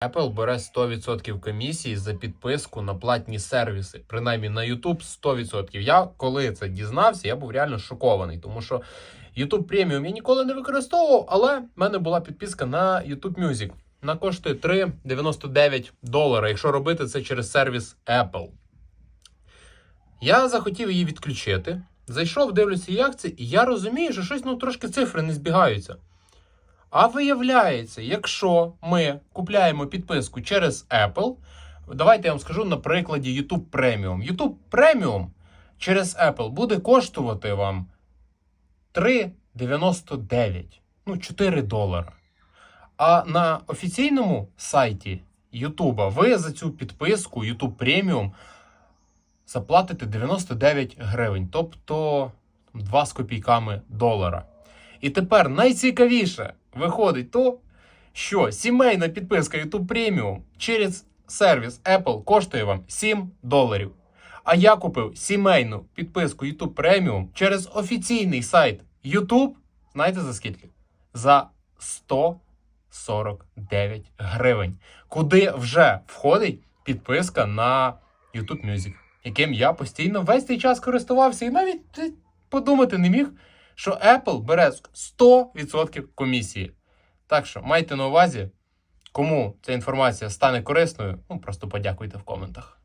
Apple бере 100% комісії за підписку на платні сервіси. Принаймні на YouTube 100%. Я коли це дізнався, я був реально шокований, тому що YouTube Premium я ніколи не використовував, але в мене була підписка на YouTube Music. Вона коштує 3,99 долара, якщо робити це через сервіс Apple. Я захотів її відключити. Зайшов, дивлюся, як це, і я розумію, що щось ну трошки цифри не збігаються. А виявляється, якщо ми купляємо підписку через Apple, давайте я вам скажу на прикладі YouTube Premium. YouTube Premium через Apple буде коштувати вам 3,99, ну 4 долара. А на офіційному сайті YouTube ви за цю підписку YouTube Premium заплатите 99 гривень, тобто 2 з копійками долара. І тепер найцікавіше виходить то, що сімейна підписка YouTube Premium через сервіс Apple коштує вам 7 доларів. А я купив сімейну підписку YouTube Premium через офіційний сайт YouTube. Знаєте за скільки? За 149 гривень. Куди вже входить підписка на YouTube Music, яким я постійно весь цей час користувався і навіть подумати не міг, що Apple бере 100% комісії. Так що майте на увазі, кому ця інформація стане корисною, ну просто подякуйте в коментах.